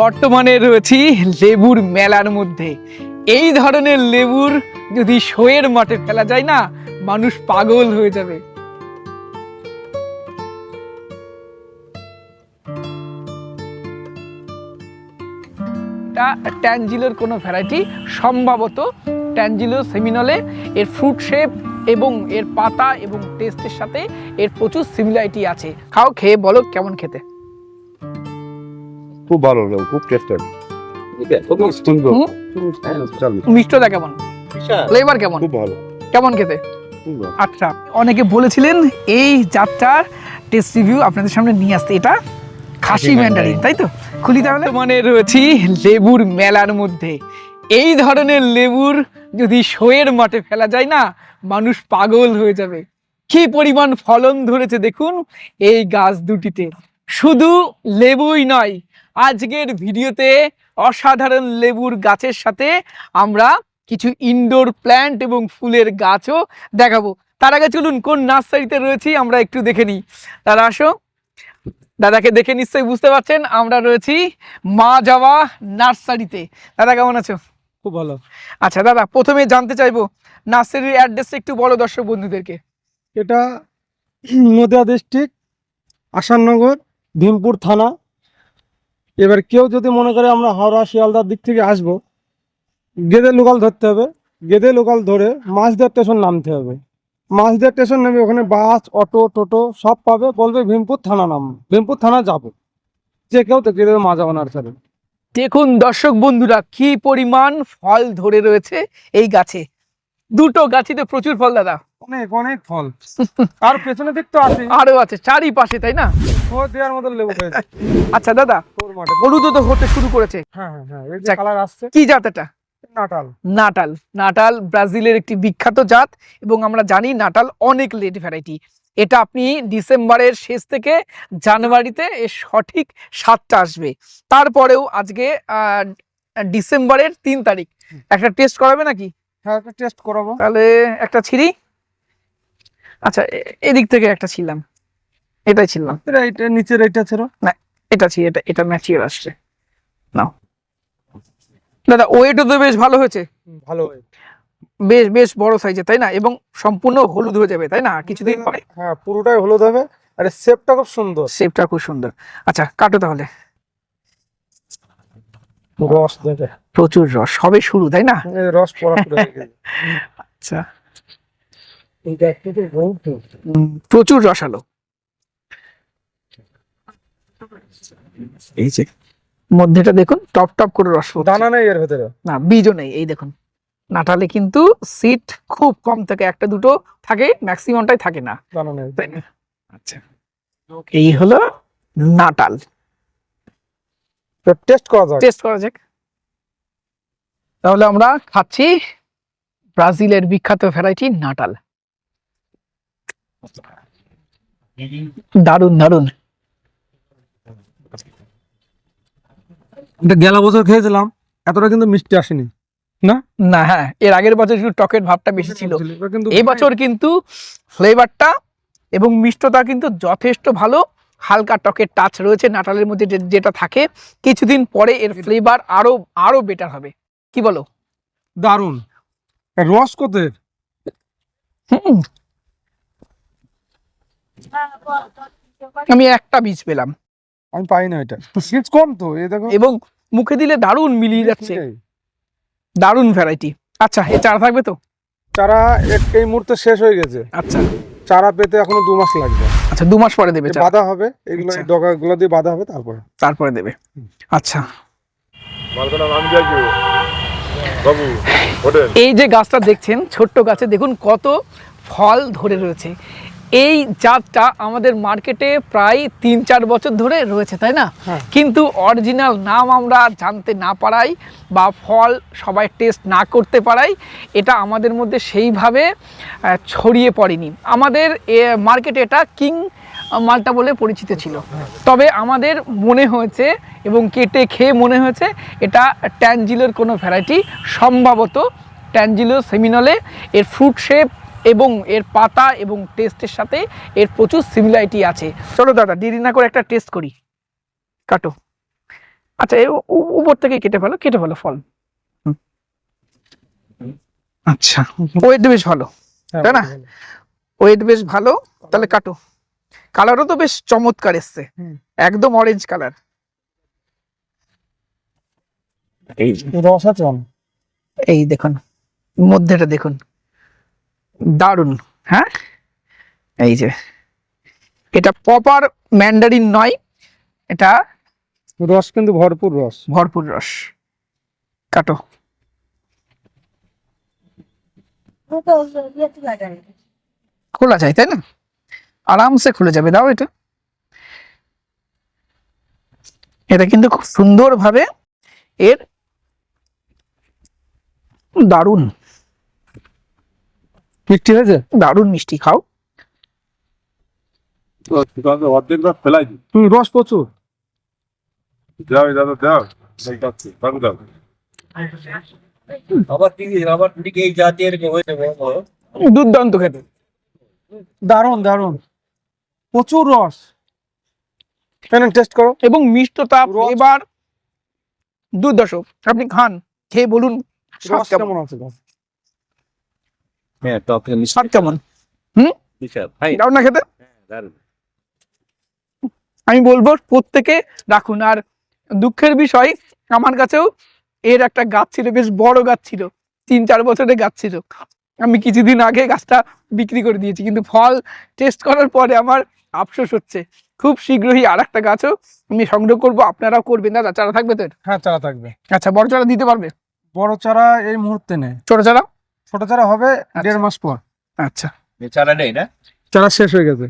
বর্তমানে রয়েছি লেবুর মেলার মধ্যে। এই ধরনের লেবুর যদি শোয়ের মাঠে ফেলা যায় না, মানুষ পাগল হয়ে যাবে। এটা ট্যানজিলোর কোনো ভ্যারাইটি, সম্ভবত ট্যানজিলো সেমিনলে এর ফ্রুট শেপ এবং এর পাতা এবং টেস্টের সাথে এর প্রচুর সিমিলারিটি আছে। খাও, খেয়ে বলো কেমন খেতে। খুব ভালো লোক খুব টেস্টেড সুন্দর। মিষ্টতা কেমন? ফ্লেভার কেমন? খুব ভালো। কেমন খেতে? আচ্ছা অনেকে বলেছিলেন এই যাত্রার টেস্ট রিভিউ আপনাদের সামনে নিয়ে আসতে। এটা খাসি ম্যান্ডারিন। তাই তো? খুলি তাহলে। মানে রয়েছি লেবুর মেলার মধ্যে। এই ধরনের লেবুর যদি শোয়ের মাঠে ফেলা যায় না মানুষ পাগল হয়ে যাবে। কি পরিমাণ ফলন ধরেছে দেখুন এই গাছ দুটিতে। শুধু লেবুই নয় আজকের ভিডিওতে অসাধারণ লেবুর গাছের সাথে আমরা কিছু ইনডোর প্ল্যান্ট এবং ফুলের গাছও দেখাবো। তার আগে চলুন কোন নার্সারিতে রয়েছি আমরা একটু দেখে নিই। তারা আসো। দাদাকে দেখে নিশ্চয়ই বুঝতে পারছেন আমরা রয়েছি মা যাওয়া নার্সারিতে। দাদা কেমন আছো? খুব ভালো। আচ্ছা দাদা প্রথমে জানতে চাইব নার্সারির অ্যাড্রেসটা একটু বলো দর্শক বন্ধুদেরকে। এটা নদিয়া ডিস্ট্রিক্ট আসাননগর ভীমপুর থানা এবার কেউ যদি মনে করে আমরা হাওড়া, শিয়ালদার দিক থেকে আসব, গেদে লোকাল ধরতে হবে। গেদে লোকাল ধরে মাঝদিয়া স্টেশন নামতে হবে। মাঝদিয়া স্টেশন নেমে ওখানে বাস, অটো, টোটো সব পাবে। বলবে ভীমপুর থানা নাম। ভীমপুর থানা যাব। যে কেউ তো গেদে মা যাব নার্সারি দেখুন দর্শক বন্ধুরা, কি পরিমাণ ফল ধরে রয়েছে এই গাছে। দুটো গাছিতে প্রচুর ফল দাদা। অনেক অনেক ফল। আর পেছনের দিক তো আছে। আরও আছে চারিপাশে তাই না? দেওয়ার মতো লেবু আচ্ছা দাদা মাঠে তো হতে শুরু করেছে। হ্যাঁ হ্যাঁ হ্যাঁ এই যে কালার আসছে। কি জাত এটা? নাটাল। নাটাল। নাটাল ব্রাজিলের একটি বিখ্যাত জাত এবং আমরা জানি নাটাল অনেক লেট ভ্যারাইটি। এটা আপনি ডিসেম্বরের শেষ থেকে জানুয়ারিতে সঠিক স্বাদটা আসবে। তারপরেও আজকে আহ, ডিসেম্বরের তিন তারিখ। একটা টেস্ট করাবে নাকি? একটা টেস্ট করাবো। তাহলে একটা ছিঁড়ি। আচ্ছা এদিক থেকে একটা ছিলাম এটাই ছিলাম এটা এটা নিচের এটা ছিল এটা ছি এটা এটা ম্যাচিওর আসছে। নাও। দাদা ওয়েটও তো বেশ ভালো হয়েছে। ভালো বেশ বেশ বড় সাইজে তাই না? এবং সম্পূর্ণ হলুদ হয়ে যাবে তাই না? কিছুদিন পরে। হ্যাঁ পুরোটাই হলুদ হবে। আর শেপটা খুব সুন্দর। শেপটা খুব সুন্দর। আচ্ছা কাটো তাহলে। রস প্রচুর রস সবে শুরু তাই না? রস পড়া আচ্ছা। প্রচুর রসালো এই যে। মধ্যেটা দেখুন টপ টপ করে রস। দানা নেই এর ভেতরে। না বীজও নেই এই দেখুন। নাটালে কিন্তু সিট খুব কম থাকে একটা দুটো থাকে ম্যাক্সিমামটাই থাকে না। দানা নেই। তাই না? আচ্ছা। এই হলো নাটাল। টেস্ট করা যাক। টেস্ট করা যাক। তাহলে আমরা খাচ্ছি ব্রাজিলের বিখ্যাত ভ্যারাইটি নাটাল। দারুণ দারুণ এটা গেলা বছর খেয়েছিলাম এতটা কিন্তু মিষ্টি আসেনি। না? হ্যাঁ এর আগের বছর একটু টকের ভাবটা বেশি ছিল। এবার কিন্তু এই বছর কিন্তু ফ্লেভারটা এবং মিষ্টতা কিন্তু যথেষ্ট ভালো। হালকা টকের টাচ রয়েছে নাটালের মধ্যে যেটা থাকে। কিছুদিন পরে এর ফ্লেভার আরও আরও বেটার হবে। কি বলো? দারুণ রস কত। আমি একটা বীজ পেলাম। আমি পাই না এটা। সিজ কম তো এই দেখো। এবং মুখে দিলে দারুণ মিলিয়ে যাচ্ছে। দারুণ ভ্যারাইটি আচ্ছা এ চারা থাকবে তো? চারা এই মুহূর্তে শেষ হয়ে গেছে। আচ্ছা। চারা পেতে এখনও দু মাস লাগবে। আচ্ছা দু মাস পরে দেবে বাঁধা হবে এগুলো ডগাগুলো দিয়ে বাঁধা হবে তারপরে। তারপরে দেবে। আচ্ছা। আমি যাই বাবু হোটেল। এই যে গাছটা দেখছেন ছোট্ট গাছে দেখুন কত ফল ধরে রয়েছে। এই জাতটা আমাদের মার্কেটে প্রায় তিন চার বছর ধরে রয়েছে তাই না? হ্যাঁ। কিন্তু অরিজিনাল নাম আমরা জানতে না পারাই বা ফল সবাই টেস্ট না করতে পারাই এটা আমাদের মধ্যে সেইভাবে ছড়িয়ে পড়েনি। আমাদের মার্কেটে এটা কিং মালটা বলে পরিচিত ছিল। তবে আমাদের মনে হয়েছে এবং কেটে খেয়ে মনে হয়েছে এটা ট্যানজিলোর কোনো ভ্যারাইটি সম্ভবত ট্যানজিলো সেমিনলে এর ফ্রুট শেপ এবং এর পাতা এবং টেস্টের সাথে এর প্রচুর সিমিলারিটি আছে। চলো দাদা দেরি না করে একটা টেস্ট করি। কাটো। আচ্ছা উপর থেকে কেটে ফেলো কেটে ফেলো ফল। হুম। আচ্ছা ওয়েট বেশ ভালো হ্যাঁ, তাই না? ওয়েট বেশ ভালো তাহলে কাটো। কালারও তো বেশ চমৎকার এসছে। একদম অরেঞ্জ কালার রস আছে এই দেখুন মধ্যেটা দেখুন। দারুণ হ্যাঁ? এই যে। এটা প্রপার ম্যান্ডারিন নয় এটা রস কিন্তু ভরপুর রস। ভরপুর রস। কাটো। খোলা যায় তাই না? আরামসে খুলে যাবে দাও এটা। এটা কিন্তু খুব সুন্দর ভাবে এর দারুণ মিষ্টি হয়েছে? দারুণ মিষ্টি খাও। অর্ধেক রাত ফেলাই দিই। রস প্রচুর। দাও দাদা দাও। দাও, দাও। আবার দিকে আবার দিকে এই জাতি এরকম হয়েছে দুর্দান্ত খেতে। দারুণ দারুণ। প্রচুর রস। কেন টেস্ট করো। এবং মিষ্টতা রস- এবার দুর্দশ আপনি খান খেয়ে বলুন রস কেমন আছে? রস? হ্যাঁ টক স্বাদ কেমন? মিশাল হাই দাও না খেতে? আমি বলব প্রত্যেকে রাখুন। আর দুঃখের বিষয় আমার কাছেও এর একটা গাছ ছিল বেশ বড় গাছ ছিল। তিন চার বছরের গাছ ছিল। আমি কিছুদিন আগে গাছটা বিক্রি করে দিয়েছি কিন্তু ফল টেস্ট করার পরে আমার আফসোস হচ্ছে। খুব শীঘ্রই আর একটা গাছও আমি সংগ্রহ করব। আপনারাও করবেন দাদা চারা থাকবে তো হ্যাঁ চারা থাকবে। আচ্ছা বড় চারা দিতে পারবে? বড় চারা এই মুহূর্তে নেই। ছোট চারা? ছোট চারা হবে আচ্ছা। দেড় মাস পর। আচ্ছা। বেচারা নেই না? চারা শেষ হয়ে গেছে।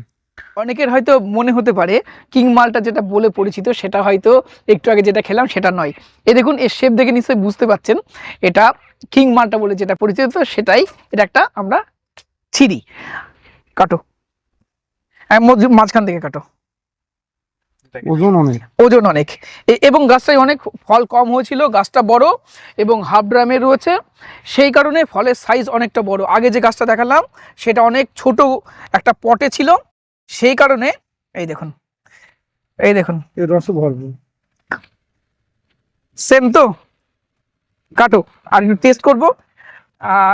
অনেকের হয়তো মনে হতে পারে কিং মালটা যেটা বলে পরিচিত সেটা হয়তো একটু আগে যেটা খেলাম সেটা নয়। এ দেখুন এর শেপ দেখে নিশ্চয়ই বুঝতে পারছেন এটা কিং মালটা বলে যেটা পরিচিত সেটাই এটা একটা আমরা ছিরি কাটো। হ্যাঁ, মাঝখান থেকে কাটো। ওজন অনেক। ওজন অনেক। এ- এবং গাছটায় অনেক ফল কম হয়েছিল গাছটা বড় এবং হাফ ড্রামের রয়েছে। সেই কারণে ফলের সাইজ অনেকটা বড়। আগে যে গাছটা দেখালাম সেটা অনেক ছোট একটা পটে ছিল। সেই কারণে এই দেখুন এই দেখুন। ভরপুর। সেম তো। কাটো আর একটু টেস্ট করব।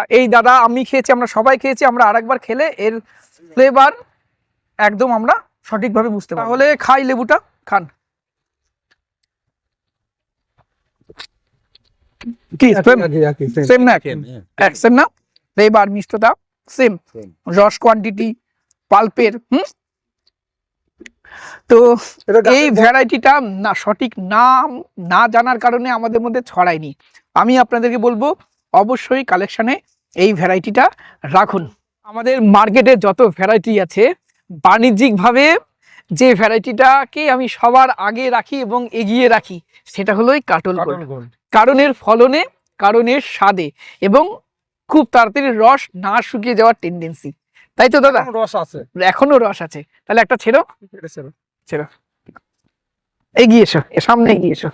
এই দাদা আমি খেয়েছি আমরা সবাই খেয়েছি আমরা আরেকবার খেলে এর ফ্লেভার একদম আমরা সঠিকভাবে বুঝতে পারব। তাহলে খাই লেবুটা খান। কি সেম না? এক সেম না? ফ্লেভার মিষ্টতা সেম রস কোয়ান্টিটি পাল্পের হুম? তো এই ভ্যারাইটিটা না সঠিক নাম না জানার কারণে আমাদের মধ্যে ছড়ায়নি। আমি আপনাদেরকে বলব অবশ্যই কালেকশনে এই ভ্যারাইটিটা রাখুন। আমাদের মার্কেটে যত ভ্যারাইটি আছে বাণিজ্যিকভাবে যে ভ্যারাইটিটাকে আমি সবার আগে রাখি এবং এগিয়ে রাখি সেটা হলো এই কাটল গোল্ড। কারণের ফলনে কারণের স্বাদে এবং খুব তাড়াতাড়ি রস না শুকিয়ে যাওয়ার টেন্ডেন্সি তাই তো দাদা? রস আছে। এখনও রস আছে। তাহলে একটা ছেড়ো। ছেড়ো। এগিয়ে এসো সামনে এগিয়ে এসো।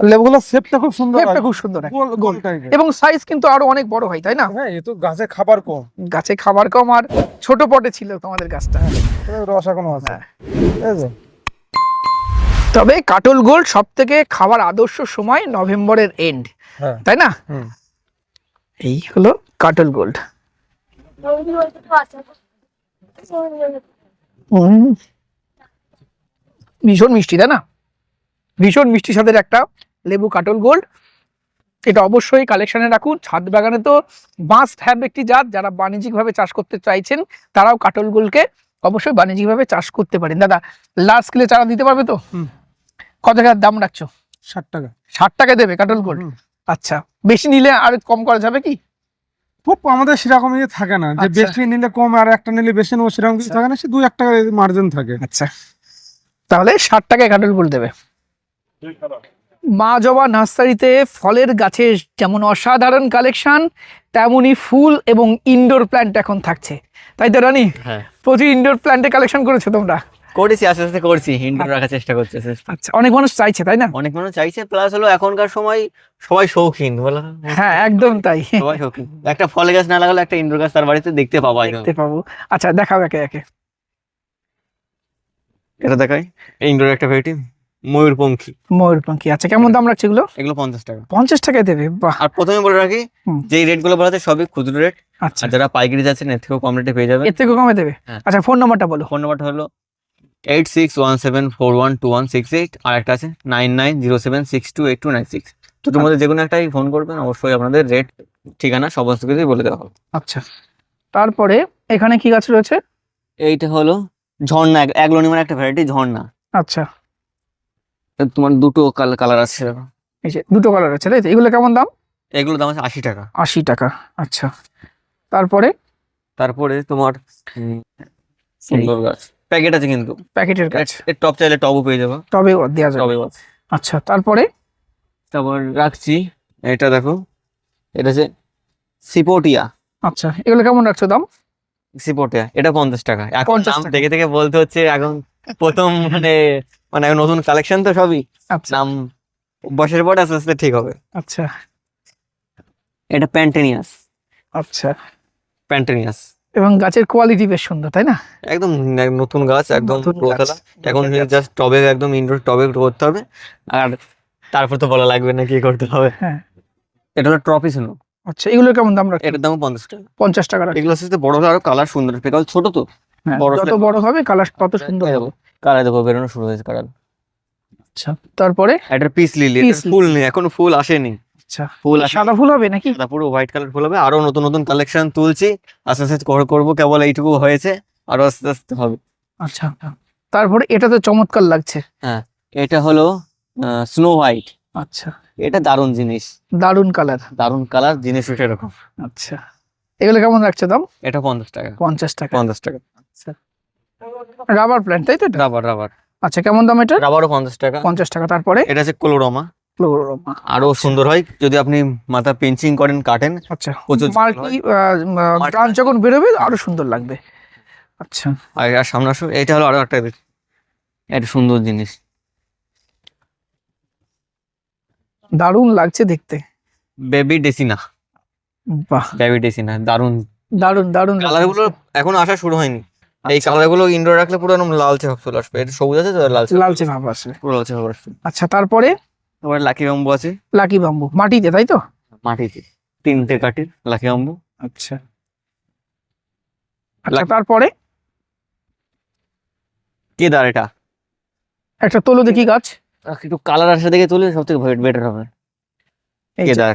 শেপটা খুব সুন্দর শেপটা খুব সুন্দর। গোল এবং সাইজ কিন্তু আরও অনেক বড় হয় তাই না? হ্যাঁ এ তো গাছে খাবার কম। গাছে খাবার কম আর ছোট পটে ছিল তোমাদের গাছটা। তবে রস এখনও আছে। হ্যাঁ। তবে কাটল গোল্ড সব থেকে খাওয়ার আদর্শ সময় নভেম্বরের এন্ড হ্যাঁ। তাই না? এই হলো কাটল গোল্ড। ভীষণ মিষ্টি তাই না? ভীষণ মিষ্টি স্বাদের একটা লেবু কাটল গোল্ড। এটা অবশ্যই কালেকশনে রাখুন। ছাদ বাগানে তো মাস্ট হ্যাভ একটি জাত যারা বাণিজ্যিকভাবে চাষ করতে চাইছেন তারাও কাটল গোলকে অবশ্যই বাণিজ্যিকভাবে চাষ করতে পারেন। দাদা লাস্ট স্কেলে চারা দিতে পারবে তো? কত টাকার দাম রাখছো? ষাট টাকা। ষাট টাকা দেবে কাটল গোল্ড? আচ্ছা বেশি নিলে আর কম করা যাবে কি? খুব আমাদের সেরকম ইয়ে থাকে না। যে আচ্ছা। বেশি নিলে কম আর একটা নিলে বেশি নেব সেরকম কিছু থাকে না। সে দুই এক টাকা মার্জিন থাকে। আচ্ছা। তাহলে ষাট টাকায় কাটল গোল্ড দেবে। মা জবা নার্সারিতে ফলের গাছের যেমন অসাধারণ কালেকশন তেমনই ফুল এবং ইনডোর প্ল্যান্ট এখন থাকছে। তাই তো রানি? হ্যাঁ। প্রচুর ইনডোর প্ল্যান্টে কালেকশন করেছ তোমরা? করেছি আস্তে আস্তে করছি। ইনডোর রাখার চেষ্টা করছি। আচ্ছা অনেক মানুষ চাইছে তাই না? অনেক মানুষ চাইছে প্লাস হলো এখনকার সময় সবাই শৌখিন বলো। হ্যাঁ একদম তাই। সবাই শৌখিন। একটা ফল গাছ না লাগালে একটা ইনডোর গাছ তার বাড়িতে দেখতে পাবো দেখতে পাবো। আচ্ছা দেখাও একে একে। এটা দেখাই। ইনডোর একটা ভেরাইটি ময়ূরপঙ্খী। ময়ূরপঙ্খী। আচ্ছা কেমন দাম রাখছে এগুলো? এগুলো পঞ্চাশ টাকা। পঞ্চাশ টাকায় দেবে বাহ। আর প্রথমে বলে রাখি। যেই রেটগুলো বলা সবই খুচরো রেট। আচ্ছা। যারা পাইকারি যাচ্ছেন এর থেকেও কম রেটে পেয়ে যাবে এর থেকে কমে দেবে? হ্যাঁ। আচ্ছা ফোন নাম্বারটা বলো। ফোন নাম্বারটা হলো eight six one seven four one two one six eight. আর একটা আছে nine nine zero seven six two eight two nine six. দুটোর মধ্যে যে কোনো একটাই ফোন করবেন অবশ্যই আপনাদের রেট ঠিকানা সমস্ত কিছুই বলে দেওয়া হবে। আচ্ছা। তারপরে এখানে কি গাছ রয়েছে? এইটা হলো ঝর্ণা অ্যাগ্লোনিমার একটা ভ্যারাইটি ঝর্ণা। আচ্ছা। তোমার দুটো কালার আছে এই যে দুটো কালার আছে তাই তো? এগুলো কেমন দাম? এগুলোর দাম আছে আশি টাকা। আশি টাকা আচ্ছা। তারপরে? তারপরে তোমার সুন্দর গাছ। প্যাকেট আছে কিন্তু। প্যাকেটের গাছ। এর টপ চাইলে টবও পেয়ে যাব। তবে দেওয়া যাবে। আছে। আচ্ছা তারপরে? তারপর রাখছি। এটা দেখো এটা হচ্ছে সিপোটিয়া আচ্ছা এগুলো কেমন রাখছো দাম? সিপোটিয়া এটা পঞ্চাশ টাকা। এখন 50 নাম টাকা। দেখে থেকে বলতে হচ্ছে এখন প্রথম মানে মানে নতুন কালেকশন তো সবই। আচ্ছা। নাম বছরের পর আস্তে আস্তে ঠিক হবে। আচ্ছা। এটা প্যান্টেনিয়াস আচ্ছা। প্যান্টেনিয়াস এবং গাছের কোয়ালিটি বেশ সুন্দর তাই না? একদম নতুন গাছ একদম। এখন জাস্ট টবে একদম ইনডোর টবে করতে হবে। আর তারপর তো বলা লাগবে না কি করতে হবে। হ্যাঁ। এটা হলো ট্রপি শুনো আচ্ছা এগুলো কেমন দাম রাখছো এটার দাম পঞ্চাশ টাকা। পঞ্চাশ টাকা এগুলো আস্তে বড় আরও কালার সুন্দর। ছোট তো। হ্যাঁ, বড় যত বড় হবে কালার তত সুন্দর হবে। কালার দেখো বেরোনো শুরু হয়েছে কালার আচ্ছা তারপরে? এটা পিস লিলি Peace ফুল নেই এখনও ফুল আসেনি। আচ্ছা ফুল আসে সাদা ফুল হবে নাকি? সাদা পুরো হোয়াইট কালার ফুল হবে। আরও নতুন নতুন কালেকশন তুলছি। আস্তে আস্তে কর- করব কেবল এইটুকু হয়েছে। আরও আস্তে আস্তে হবে। আচ্ছা তারপরে এটা তো চমৎকার লাগছে। হ্যাঁ এটা হলো স্নো হোয়াইট আচ্ছা। এটা দারুণ জিনিস। দারুণ কালার দারুণ কালার জিনিস ওটা এরকম। আচ্ছা। এগুলো কেমন রাখছে দাম? এটা পঞ্চাশ টাকা। পঞ্চাশ টাকা। পঞ্চাশ টাকা। আচ্ছা। রাবার প্ল্যান্ট তাই তো? রাবার রাবার আচ্ছা কেমন দাম এটা রাবারও পঞ্চাশ টাকা। পঞ্চাশ টাকা তারপরে? এটা হচ্ছে ক্লোরোমা ফ্লোরোমা আরও সুন্দর হয় যদি আপনি মাথা পেন্সিং করেন কাটেন আচ্ছা মাল্টি ব্রাঞ্চ যখন বেরোবে আরও সুন্দর লাগবে। আচ্ছা। আর সামনে আসো এটা হলো আরও একটা একটা সুন্দর জিনিস। দারুণ লাগছে দেখতে। বেবি ডেসিনা বাহ। বেবি ডেসিনা দারুণ। দারুণ দারুণ কালারগুলো এখন আসা শুরু হয়নি। এই কালারগুলো ইনডোর রাখলে পুরো একদম লালচে ভাব চলে আসবে। এটা সবুজ আছে তো? লালচে লালচে ভাব আসবে। পুরো লালচে ভাব আসবে। আচ্ছা তারপরে? তারপরে লাকি বাম্বু আছে? লাকি বাম্বু মাটিতে তাই তো? মাটিতে। তিনটে কাঠির লাকি বাম্বু আচ্ছা। আচ্ছা তারপরে? কেদার এটা। একটা তোলো দেখি গাছ একটু কালার আসা দেখে তুলে সব থেকে বেটার হবে। কেদার।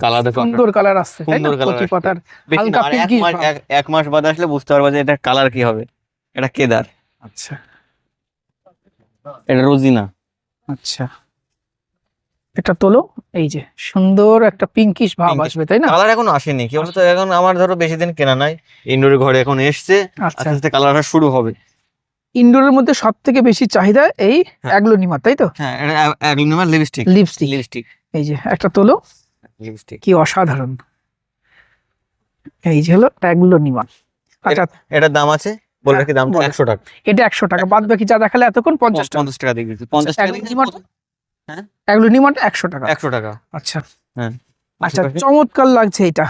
কালার দেখো। সুন্দর কালার আসছে সুন্দর colour কচি পাতার হালকা আর এক মাস ভাব। এক- এক মাস বাদে আসলে বুঝতে পারবা যে এটা কালার কি হবে। এটা কেদার। আচ্ছা। এটা রোজিনা। আচ্ছা। এটা তোলো এই যে সুন্দর একটা পিঙ্কিশ ভাব আসবে তাই না? কালার এখন আসেনি কি বলতো? এখন আমার ধরো বেশি দিন কেনা নাই ইনডোর ঘরে এখন এসছে আচ্ছা। আস্তে আস্তে কালার আসা শুরু হবে। ইনডোরের মধ্যে সব থেকে বেশি চাহিদা এই হ্যাঁ। তাই তো? হ্যাঁ এটা লিপস্টিক লিপস্টিক লিপস্টিক এই যে একটা তোলো। লিপস্টিক কি অসাধারণ। এই যে হলো অ্যাগ্লোনিমা আচ্ছা। এটার দাম আছে? বলে রাখি দাম বলো। একশো টাকা। এটা একশো টাকা বাদ বাকি যা দেখালে এতক্ষণ টাকা। টাকা দিয়ে টাকা দিয়ে অ্যাগ্লোনিমার অ্যাগ্লোনিমাটা একশো টাকা। আচ্ছা। হ্যাঁ। আচ্ছা চমৎকার লাগছে এটা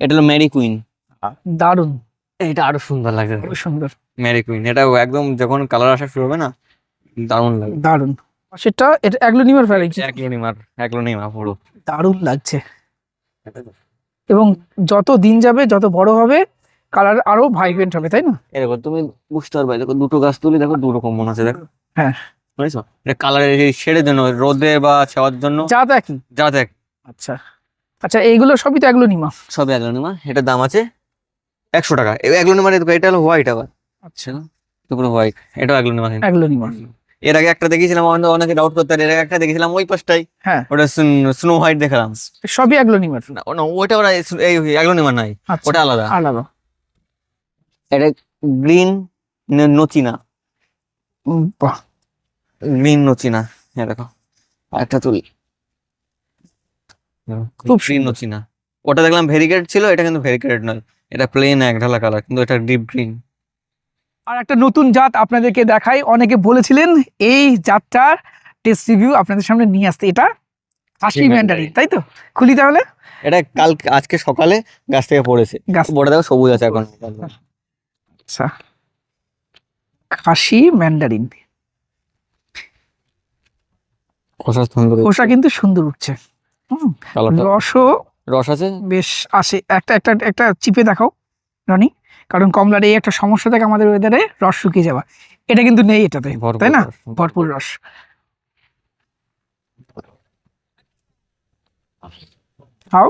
এটা হলো কুইন দারুণ। এটা আরও সুন্দর লাগে। খুব সুন্দর। কুইন এটা একদম যখন কালার আসা শুরু হবে না দারুণ লাগে। দারুণ। সেটা এটা অ্যাগ্লোনিমার ভ্যারাইটি অ্যাগ্লোনিমার অ্যাগ্লোনিমা পুরো। দারুণ লাগছে। এবং যত দিন যাবে যত বড় হবে কালার আরও ভাইব্রেন্ট হবে তাই না? এরকম তুমি বুঝতে পারবে দেখো দুটো গাছ তুলি দেখো দু রকম মনে আছে দেখো। হ্যাঁ। বুঝেছ? এটা কালারের শেডের জন্য রোদে বা ছাওয়ার জন্য। যা দেখি। যা দেখ। আচ্ছা। আচ্ছা এইগুলো সবই তো অ্যাগ্লোনিমা। সব অ্যাগ্লোনিমা। এটার দাম আছে একশো টাকা। অ্যাগ্লোনিমার এটা হলো হোয়াইট আবার। আচ্ছা। পুরো হোয়াইট এটাও অ্যাগ্লোনিমা। অ্যাগ্লোনিমা। এর আগে একটা দেখেছিলাম অনেকে- অনেকে ডাউট করতে এর আগে একটা দেখেছিলাম ওই পাশটাই। হ্যাঁ। ওটা স্নো হোয়াইট দেখালাম। সবই অ্যাগ্লোনিমার না ও না, ওইটা ওরা এই- এই অ্যাগ্লোনিমা নাই। আচ্ছা ওটা আলাদা। আলাদা। এটা গ্রিন নচিনা। বাহ। গ্রিন নচিনা হ্যাঁ দেখো। একটা তুলি। খুব গ্রিন নচিনা। ওটা দেখলাম ভেরিকেটেড ছিল এটা কিন্তু ভেরিকেটেড নয়। এটা প্লেন এক ঢালা কালার কিন্তু এটা ডিপ গ্রিন আর একটা নতুন জাত আপনাদেরকে দেখাই। অনেকে বলেছিলেন এই জাতটার টেস্ট রিভিউ আপনাদের সামনে নিয়ে আসতে। এটা Mandarin। ম্যান্ডারিন তাই তো? খুলি তাহলে। এটা কাল আজকে সকালে গাছ থেকে পড়েছে। গাছ বড় দেখো সবুজ আছে এখন। আচ্ছা। খাসি ম্যান্ডারিন খোসা সুন্দর খোসা কিন্তু সুন্দর উঠছে। রসও রস আছে? বেশ আসে। একটা একটা একটা চিপে দেখাও রনি। কারণ কমলার এই একটা সমস্যা থাকে আমাদের ওয়েদারে রস শুকিয়ে যাওয়া। এটা কিন্তু নেই এটাতে তাই না? ভরপুর রস। খাও।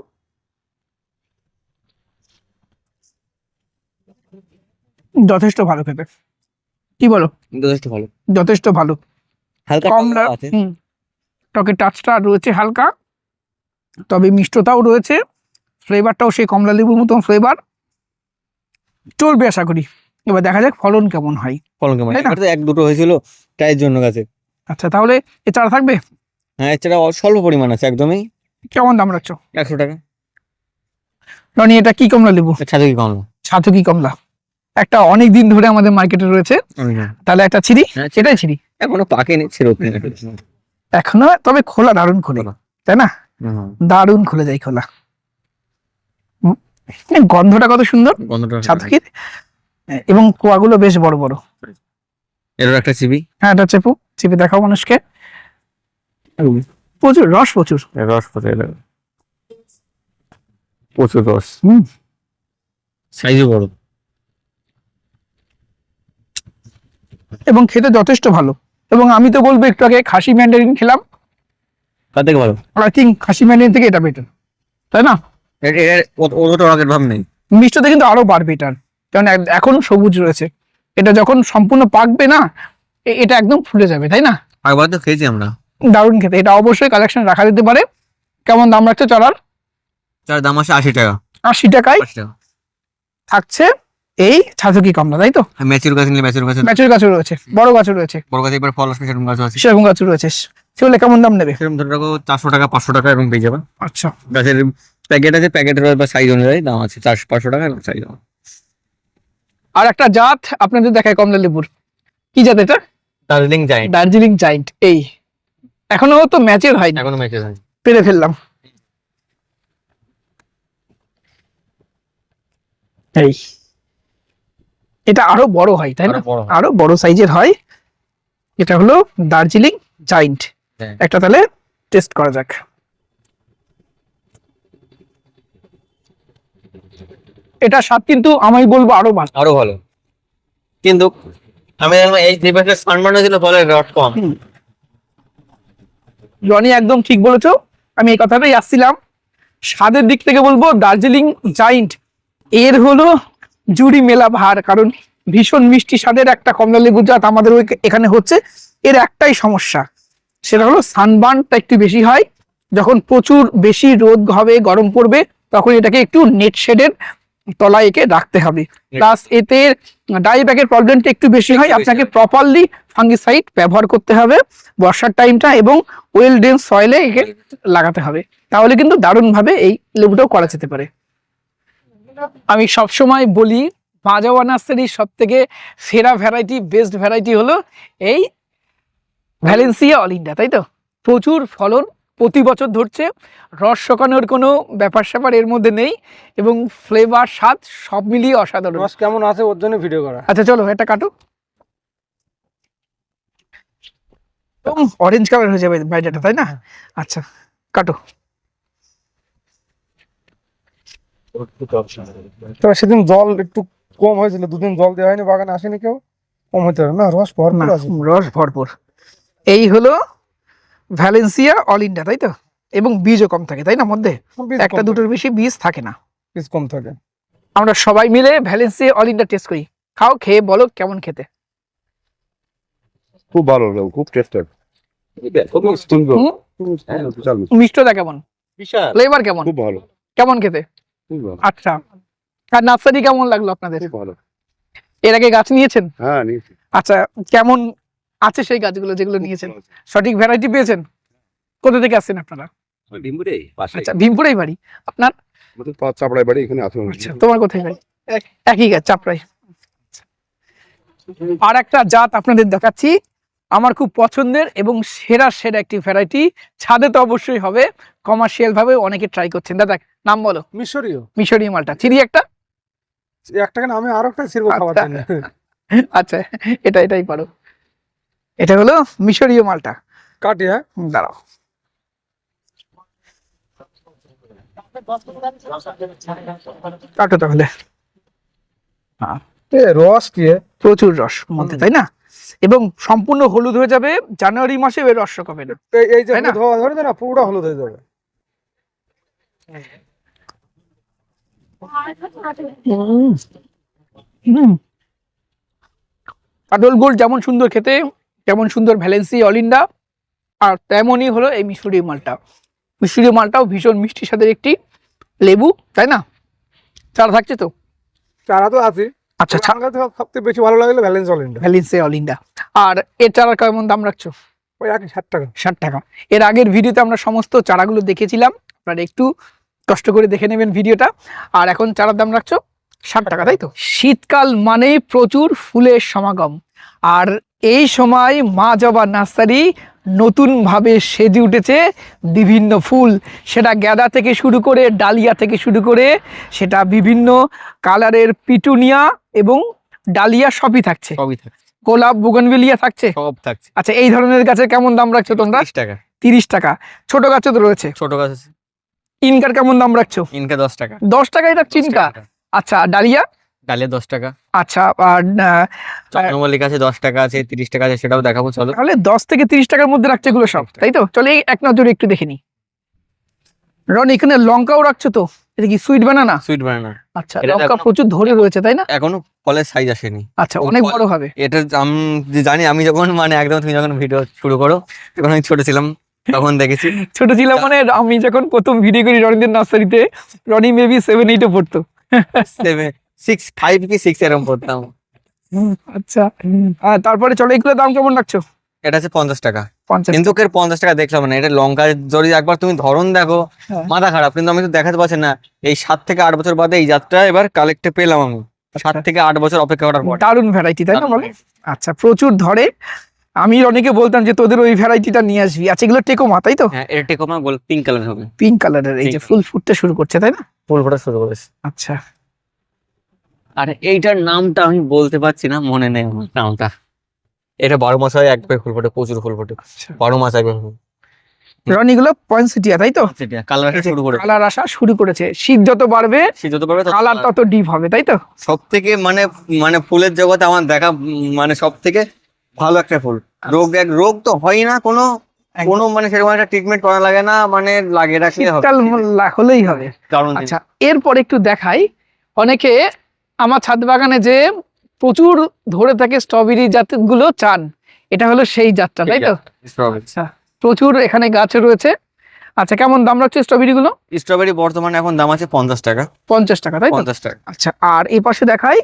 যথেষ্ট ভালো খেতে। কি বলো? যথেষ্ট ভালো। যথেষ্ট ভালো। হালকা কমলা টকের টাচটা রয়েছে হালকা তবে মিষ্টতাও রয়েছে ফ্লেভারটাও সেই কমলা লেবুর মতন ফ্লেভার চলবে আশা করি। এবার দেখা যাক ফলন কেমন হয়। ফলন কেমন এক দুটো হয়েছিল চায়ের জন্য গাছে। আচ্ছা তাহলে এ চারা থাকবে? হ্যাঁ এছাড়া স্বল্প পরিমাণ আছে একদমই। কেমন দাম রাখছো? একশো টাকা। রনি এটা কি কমলা লেবু? ছাদে কি কমলা। ছাতু কি কমলা। একটা অনেক দিন ধরে আমাদের মার্কেটে রয়েছে। তাহলে একটা হ্যাঁ, সেটাই ছিরি এখনও পাকেনি ছিরত এখনও তবে খোলা দারুণ খোলে। তাই না? দারুণ খুলে যায় খোলা। গন্ধটা কত সুন্দর? গন্ধটা ছাতকির এবং কোয়াগুলো বেশ বড় বড়। এর একটা চিবি? হ্যাঁ এটা চেপু চেপে দেখাও মানুষকে। প্রচুর রস প্রচুর। রস এর প্রচুর রস। হুম। সাইজও বড়। এবং খেতে যথেষ্ট ভালো। এবং আমি তো বলব একটু আগে খাসি ম্যান্ডারিন খেলাম। তার থেকে ভালো? আই থিঙ্ক খাসি ম্যান্ডারিন থেকে এটা বেটার তাই না? অত- অতটা ভাব নেই। মিষ্টতে কিন্তু আরও বাড়বে এটার। কারণ এখনও সবুজ রয়েছে। এটা যখন সম্পূর্ণ পাকবে না এটা একদম ফুলে যাবে তাই না? একবার তো খেয়েছি আমরা। দারুণ খেতে। এটা অবশ্যই কালেকশন রাখা যেতে পারে। কেমন দাম রাখছে চড়ার তার দাম আছে আশি টাকা। আশি টাকায় থাকছে এই ছাতকি কমলা তাই তো? ম্যাচুর গাছ নিলে ম্যাচুর গাছে ম্যাচুর গাছও রয়েছে বড় গাছও রয়েছে। বড় গাছে এবার ফল আসবে সেরকম গাছ আছে। সেরকম গাছও রয়েছে। সেগুলো কেমন দাম নেবে? সেরকম ধরে রাখো চারশো টাকা পাঁচশো টাকা এরকম পেয়ে যাবে। আচ্ছা। গাছের প্যাকেট আছে প্যাকেটের বা সাইজ অনুযায়ী দাম আছে চারশো পাঁচশো টাকা সাইজ আর একটা জাত আপনাদের দেখায় কমলা লেবুর কি জাত এটা? দার্জিলিং জাইন্ট। দার্জিলিং জাইন্ট এই। এখনও তো ম্যাচের হয়নি। এখনও ম্যাচে আছে পেরে ফেললাম। এই। এটা আরও বড় হয় তাই না? আরও বড় হয়। আরও বড় সাইজের হয়। এটা হলো দার্জিলিং জাইন্ট। হ্যাঁ। একটা তাহলে টেস্ট করা যাক। এটা স্বাদ কিন্তু আমি বলব আরও ভালো। আরও ভালো। কিন্তু আমি এই ডিভাইসের সানবার্ন ছিল ফলে রড কম। জনি একদম ঠিক বলেছ। আমি এই কথাটাই আসছিলাম। স্বাদের দিক থেকে বলব দার্জিলিং জাইন্ট। এর হলো জুড়ি মেলা ভার কারণ ভীষণ মিষ্টি স্বাদের একটা কমলা লেবু জাত আমাদের ওই এখানে হচ্ছে। এর একটাই সমস্যা সেটা হলো সানবার্নটা একটু বেশি হয়। যখন প্রচুর বেশি রোদ হবে গরম পড়বে তখন এটাকে একটু নেট শেডের তলায় একে রাখতে হবে। প্লাস এতে ডাইব্যাগের প্রবলেমটা একটু বেশি হয় আপনাকে প্রপারলি ফাঙ্গিসাইড ব্যবহার করতে হবে বর্ষার টাইমটা এবং ওয়েল ডেন্স সয়েলে একে লাগাতে হবে। তাহলে কিন্তু দারুণভাবে এই লেবুটাও করা যেতে পারে। আমি সবসময় বলি মাজাওয়া নার্সারির সব থেকে সেরা ভ্যারাইটি বেস্ট ভ্যারাইটি হলো এই ভ্যালেন্সিয়া অল ইন্ডিয়া তাই তো? প্রচুর ফলন প্রতি বছর ধরছে। রস শোকানোর কোনো ব্যাপার স্যাপার এর মধ্যে নেই এবং ফ্লেভার স্বাদ সব মিলিয়ে অসাধারণ। রস কেমন আছে ওর জন্য ভিডিও করা। আচ্ছা চলো এটা কাটো। অরেঞ্জ কালার হয়ে যাবে বাইরেটা তাই না? আচ্ছা কাটো। তবে সেদিন জল একটু কম হয়েছিল দুদিন জল দেওয়া হয়নি বাগানে আসেনি কেউ। কম হতে পারে না রস ভরপুর রস ভরপুর। এই হলো ভ্যালেন্সিয়া অল ইন্ডিয়া তাই তো? এবং বীজও কম থাকে তাই না মধ্যে? একটা দুটোর বেশি বীজ থাকে না। বীজ কম থাকে। আমরা সবাই মিলে ভ্যালেন্সিয়া অল ইন্ডিয়া টেস্ট করি। খাও খেয়ে বলো কেমন খেতে। খুব ভালো লাগল খুব টেস্টেড খুব সুন্দর। হুম? হ্যাঁ, মিষ্টি। মিষ্টতা কেমন? বিশাল। ফ্লেভার কেমন? খুব ভালো। কেমন খেতে? আচ্ছা। আর নার্সারি কেমন লাগল আপনাদের? খুব ভালো। এর আগে গাছ নিয়েছেন? হ্যাঁ নিয়েছি। আচ্ছা কেমন আছে সেই গাছগুলো যেগুলো নিয়েছেন। সঠিক ভ্যারাইটি পেয়েছেন? কোথা থেকে আসছেন আপনারা? আচ্ছা ভীমপুরেই বাড়ি। আপনার? চাপড়ায় বাড়ি এখানে আছে আচ্ছা তোমার কোথায় বাড়ি? একই গাছ চাপড়াই। আর একটা জাত আপনাদের দেখাচ্ছি। আমার খুব পছন্দের এবং সেরা সেরা একটি ভ্যারাইটি ছাদে তো অবশ্যই হবে। কমার্শিয়াল ভাবে অনেকে ট্রাই করছেন। দাদা নাম বলো। মিশরীয়। মিশরীয় মালটা। চিরি একটা? একটা আমি আরও একটা ছিড়বো খাবার আচ্ছা। জন্য। আচ্ছা এটা এটাই পারো। এটা হলো মিশরীয় মালটা। কাটি হ্যাঁ? দাঁড়াও। কাটো তাহলে। রস কি প্রচুর রস মধ্যে তাই না? এবং সম্পূর্ণ হলুদ হয়ে যাবে জানুয়ারি মাসে এর রস কমে না। এই- যে তাই না? পুরোটা হলুদ হয়ে যাবে। কাটল গোল্ড যেমন সুন্দর খেতে যেমন সুন্দর ভ্যালেন্সি অলিন্ডা। আর তেমনই হলো এই মিশরীয় মালটা। মিশরীয় মালটাও ভীষণ মিষ্টির স্বাদের একটি লেবু তাই না? চারা থাকছে তো? চারা তো আছে। আচ্ছা সবথেকে বেশি ভালো লাগল ভ্যালেন্স অলিন্ডা। ভ্যালেন্সি অলিন্ডা। আর এর চারা কেমন দাম রাখছো? ওই এক ষাট টাকা। ষাট টাকা। এর আগের ভিডিওতে আমরা সমস্ত চারাগুলো দেখেছিলাম। আপনারা একটু কষ্ট করে দেখে নেবেন ভিডিওটা। আর এখন চারার দাম রাখছো? ষাট টাকা তাই তো? শীতকাল মানে প্রচুর ফুলের সমাগম। আর এই সময় মা জবা নার্সারি নতুনভাবে সেজে উঠেছে বিভিন্ন ফুল। সেটা গ্যাদা থেকে শুরু করে ডালিয়া থেকে শুরু করে সেটা বিভিন্ন কালারের পিটুনিয়া এবং ডালিয়া সবই থাকছে। সবই থাকছে। গোলাপ বুগনভেলিয়া থাকছে? সব থাকছে। আচ্ছা এই ধরনের গাছের কেমন দাম রাখছো তোমরা? তিরিশ টাকা। তিরিশ টাকা। ছোট গাছও তো রয়েছে। ছোট গাছ আছে। ইনকার কেমন দাম রাখছো? ইনকা দশ টাকা। দশ টাকায় রাখছো ইনকা আচ্ছা ডালিয়া? ডালিয়া দশ টাকা। আচ্ছা আর চন্দ্রমল্লিক আছে দশ টাকা আছে তিরিশ টাকা আছে সেটাও দেখাবো চলো। তাহলে দশ থেকে তিরিশ টাকার মধ্যে রাখছে এগুলো সব তাই তো? চলে এই এক নজরে একটু দেখে নি। রন এখানে লঙ্কাও রাখছো তো? এটা কি সুইট বানানা? সুইট বানানা। আচ্ছা এটা লঙ্কা প্রচুর ধরে রয়েছে তাই না? এখনও ফলের সাইজ আসেনি। আচ্ছা অনেক বড় হবে। এটা আমি যে জানি আমি যখন মানে একদম তুমি যখন ভিডিও শুরু করো তখন আমি ছোট ছিলাম তখন দেখেছি। ছোট ছিলাম মানে আমি যখন প্রথম ভিডিও করি রনিদের নার্সারিতে রনি মেবি সেভেন এইটে পড়তো। সেভেন সিক্স ফাইভ কি সিক্স এরকম পড়তাম আচ্ছা আর তারপরে চলো এগুলোর দাম কেমন রাখছো? এটা হচ্ছে পঞ্চাশ টাকা। কিন্তু এর পঞ্চাশ টাকা দেখলাম না এটা লঙ্কা যদি একবার তুমি ধরন দেখো হ্যাঁ। মাথা খারাপ কিন্তু আমি তো দেখাতে পারছি না। এই সাত থেকে আট বছর বাদে এই যাত্রা এবার কালেক্টে পেলাম আমি। সাত থেকে আট বছর অপেক্ষা করার পর। দারুণ ভ্যারাইটি তাই না বলে? আচ্ছা প্রচুর ধরে। আমি অনেকে বলতাম যে তোদের ওই ভ্যারাইটিটা নিয়ে আসবি। আচ্ছা এগুলো টেকোমা তাই তো? হ্যাঁ এটা টেকোমা গোল পিঙ্ক কালার হবে। পিঙ্ক কালারের এই যে ফুল ফুটতে শুরু করছে তাই না? ফুল ফোটা শুরু করেছে। আচ্ছা। আর এইটার নামটা আমি বলতে পারছি না মনে নেই আমার নামটা। এটা বারো মাস হয় একবার ফুল ফোটে প্রচুর ফুল ফোটে। আচ্ছা। বারো মাস একবার ফুল রন এগুলো পয়েন্টসিটিয়া তাই তো? কালার শুরু করে কালার আসা শুরু করেছে। শীত যত বাড়বে সে যত পারবে কালার তত ডিপ হবে তাই তো? সব থেকে মানে মানে ফুলের জগতে আমার দেখা মানে সব থেকে ভালো একটা ফুল। রোগ এক রোগ তো হয় না কোনো কোনো মানে সেরকম একটা ট্রিটমেন্ট করা লাগে না মানে লাগে রাখলে হবে। হলেই হবে। কারণ আচ্ছা এরপর একটু দেখাই। অনেকে আমার ছাদ বাগানে যে প্রচুর ধরে থাকে স্ট্রবেরি জাতগুলো চান এটা হলো সেই জাতটা তাই তো? আচ্ছা। প্রচুর এখানে গাছ রয়েছে। আচ্ছা কেমন দাম রাখছে স্ট্রবেরি গুলো স্ট্রবেরি বর্তমানে এখন দাম আছে পঞ্চাশ টাকা। পঞ্চাশ টাকা তাই পঞ্চাশ টাকা। আচ্ছা আর এই পাশে দেখাই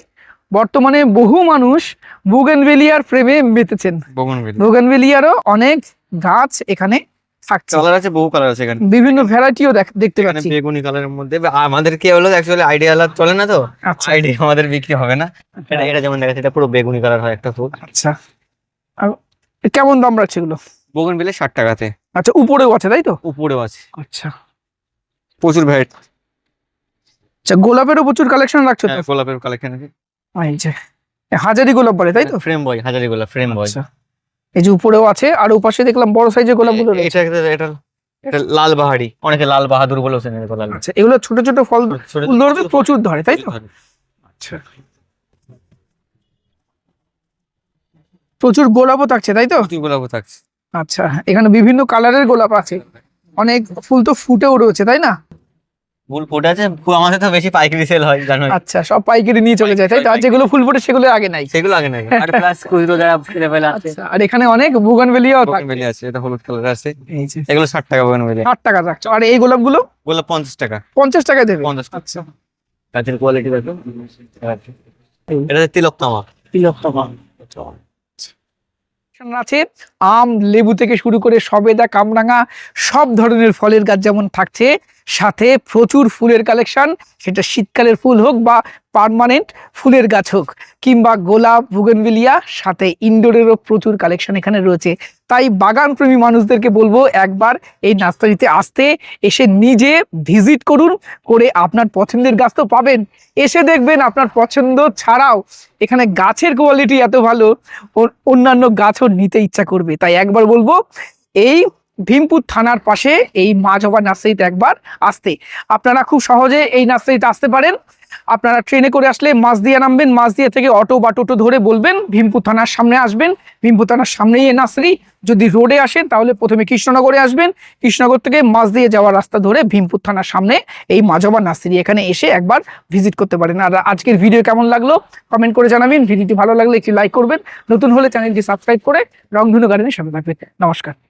বর্তমানে বহু মানুষ বুগেনভেলিয়ার প্রেমে মেতেছেন। বগনভিল বুগেনভেলিয়ারও অনেক গাছ এখানে থাকছে। কালার আছে বহু কালার আছে এখানে। বিভিন্ন ভ্যারাইটিও দেখতে পাচ্ছি। বেগুনি কালারের মধ্যে আমাদের কি হলো অ্যাকচুয়ালি আইডিয়া চলে না তো? আচ্ছা। আইডিয়া আমাদের বিক্রি হবে না। এটা এটা যেমন দেখা যাচ্ছে এটা পুরো বেগুনি কালার হয় একটা ফুল আচ্ছা। কেমন দাম রাখছে এগুলো? বগন বিলে ষাট টাকাতে। আচ্ছা উপরেও আছে তাই তো? উপরেও আছে। আচ্ছা। প্রচুর ভ্যারাইটি আচ্ছা গোলাপেরও প্রচুর কালেকশন রাখছো তো? গোলাপের কালেকশন আছে। হাজারি গোলাপ বলে তাই তো? ফ্রেম বয় হাজারি গোলাপ ফ্রেম বয় আচ্ছা। এই যে উপরেও আছে আর ওপাশে দেখলাম বড় সাইজের গোলাপগুলো রয়েছে। এটা এটা- এটা এটা লাল বাহারি। অনেকে লাল বাহাদুর চেনে এটা আচ্ছা এগুলো ছোট ছোট ফল ছোট- ফুল ধরবে প্রচুর ধরে তাই তো? আচ্ছা। প্রচুর গোলাপও থাকছে তাই তো? গোলাপও থাকছে। আচ্ছা এখানে বিভিন্ন কালারের গোলাপ আছে। অনেক ফুল তো ফুটেও রয়েছে তাই না? ফুল ফুটে আছে আমাদের তো বেশি পাইকারি সেল হয় জানো? আচ্ছা সব পাইকারি নিয়ে চলে যায় তাই তো? আর যেগুলো ফুল ফুটে সেগুলো আগে নাই। সেগুলো আগে নাই। আর প্লাস খুচরো যারা ফেলে ফেলে আছে। আচ্ছা আর এখানে অনেক বুগানভেলিয়াও থাকে। বগনভেলি আছে এটা হলুদ কালার আছে। এগুলো ষাট টাকা বগনভেলি ষাট টাকা রাখছো আর এই গোলাপগুলো? গোলাপ পঞ্চাশ টাকা। পঞ্চাশ টাকায় দেবে? পঞ্চাশ টাকা। আচ্ছা। গাছের কোয়ালিটি দেখো। এটা হচ্ছে তিলকতামা আছে আম লেবু থেকে শুরু করে সবেদা কামরাঙা সব ধরনের ফলের গাছ যেমন থাকছে সাথে প্রচুর ফুলের কালেকশন। সেটা শীতকালের ফুল হোক বা পার্মানেন্ট ফুলের গাছ হোক, কিংবা গোলাপ বুগেনভিলিয়া সাথে ইনডোরেরও প্রচুর কালেকশন এখানে রয়েছে। তাই বাগান প্রেমী মানুষদেরকে বলব, একবার এই নার্সারিতে আসতে, এসে নিজে ভিজিট করুন, করে আপনার পছন্দের গাছ তো পাবেন। এসে দেখবেন আপনার পছন্দ ছাড়াও এখানে গাছের কোয়ালিটি এত ভালো অন্যান্য গাছও নিতে ইচ্ছা করবে। তাই একবার বলব, এই ভীমপুর থানার পাশে এই মাঝবা নার্সারিতে একবার আসতে। আপনারা খুব সহজে এই নার্সারিতে আসতে পারেন। আপনারা ট্রেনে করে আসলে মাছ দিয়ে নামবেন, মাছ দিয়ে থেকে অটো বা টোটো ধরে বলবেন, ভীমপুর থানার সামনে আসবেন। ভীমপুর থানার সামনেই এই নার্সারি। যদি রোডে আসেন, তাহলে প্রথমে কৃষ্ণনগরে আসবেন। কৃষ্ণনগর থেকে মাছ দিয়ে যাওয়ার রাস্তা ধরে ভীমপুর থানার সামনে এই মাজবা নার্সারি এখানে এসে একবার ভিজিট করতে পারেন। আর আজকের ভিডিও কেমন লাগল কমেন্ট করে জানাবেন। ভিডিওটি ভালো লাগলে একটি লাইক করবেন। নতুন হলে চ্যানেলটি সাবস্ক্রাইব করে রংধনু গার্ডেনের সাথে থাকবেন। নমস্কার।